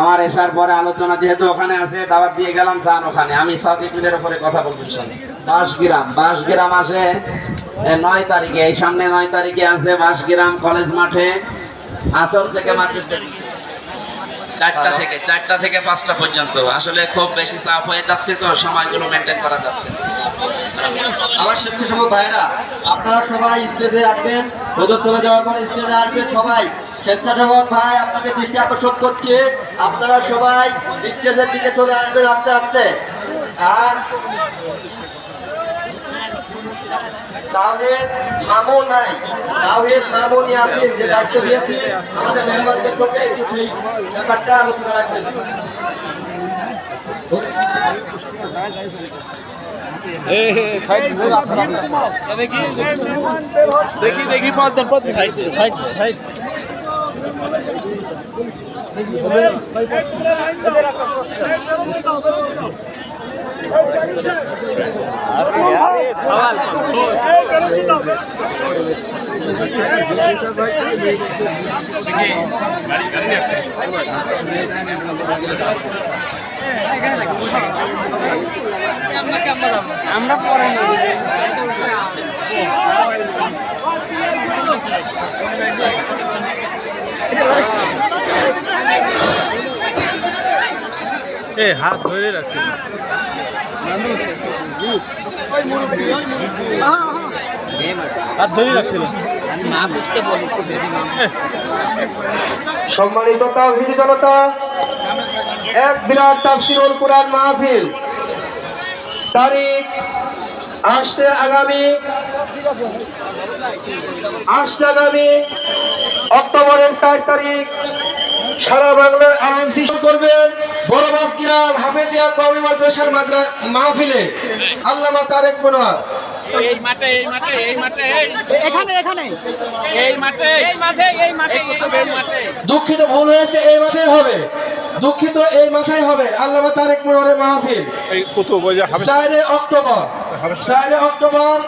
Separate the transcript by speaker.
Speaker 1: আমার এসার পরে আলোচনা যেহেতু ওখানে আছে, দাওয়াত দিয়ে গেলাম, চান ওখানে। আমি সার্টিফিকেটের উপরে কথা বলতে চাই বাসগ্রাম বাসগ্রাম আসে নয় তারিখে, এই সামনে নয় তারিখে আছে বাসগ্রাম কলেজ মাঠে। আসল থেকে মাত্র চারটা থেকে চারটা থেকে পাঁচটা পর্যন্ত। আসলে খুব বেশি চাপ হয়ে যাচ্ছে তো সময়গুলো মেনটেন করা যাচ্ছে।
Speaker 2: আমার স্বেচ্ছাসেবক ভাইরা আপনারা সবাই স্টেজে আসবেন হুজুর চলে যাওয়ার পরে স্টেজে আসবেন সবাই। স্বেচ্ছাসেবক ভাই আপনাদের দৃষ্টি আকর্ষণ করছে। আপনারা সবাই স্টেজের দিকে চলে আসবেন আস্তে আস্তে। আর তাওহিদ মামুন নাই তাওহিদ মামুন ইয়াসিন যে দায়িত্ব দিয়েছি আমাদের মেহমানদের সঙ্গে একটু সেই ব্যাপারটা আলোচনা রাখবেন
Speaker 3: দেখি দেখি পথ পথ সাইড সাইড সাইড আমরা পরে এ হাত ধরে রাখছি। হাত ধরে রাখছিল
Speaker 4: সম্মানিত তাওহীদ জনতা, এক বিরাট তাফসিরুল কুরআন মাহফিল। তারিখ আসছে আগামী আসছে আগামী অক্টোবরের চার তারিখ, সারা বাংলার করবেন গ্রাম হাফেজিয়া কওমি মাদ্রাসার মাদ্রা মাহফিলে। আল্লামা তারেক মনোয়ার।
Speaker 5: এই মাঠে এই মাঠে এই মাঠে
Speaker 3: এখানে এখানে।
Speaker 5: এই মাঠে। এই মাঠে এই মাঠে। এই মাঠে।
Speaker 4: দুঃখিত ভুল হয়েছে এই মাঠে হবে। দুঃখিত এই মাঠেই হবে। আল্লামা তারেক মনোয়ারের মাহফিল। চারে অক্টোবর। চারে অক্টোবর।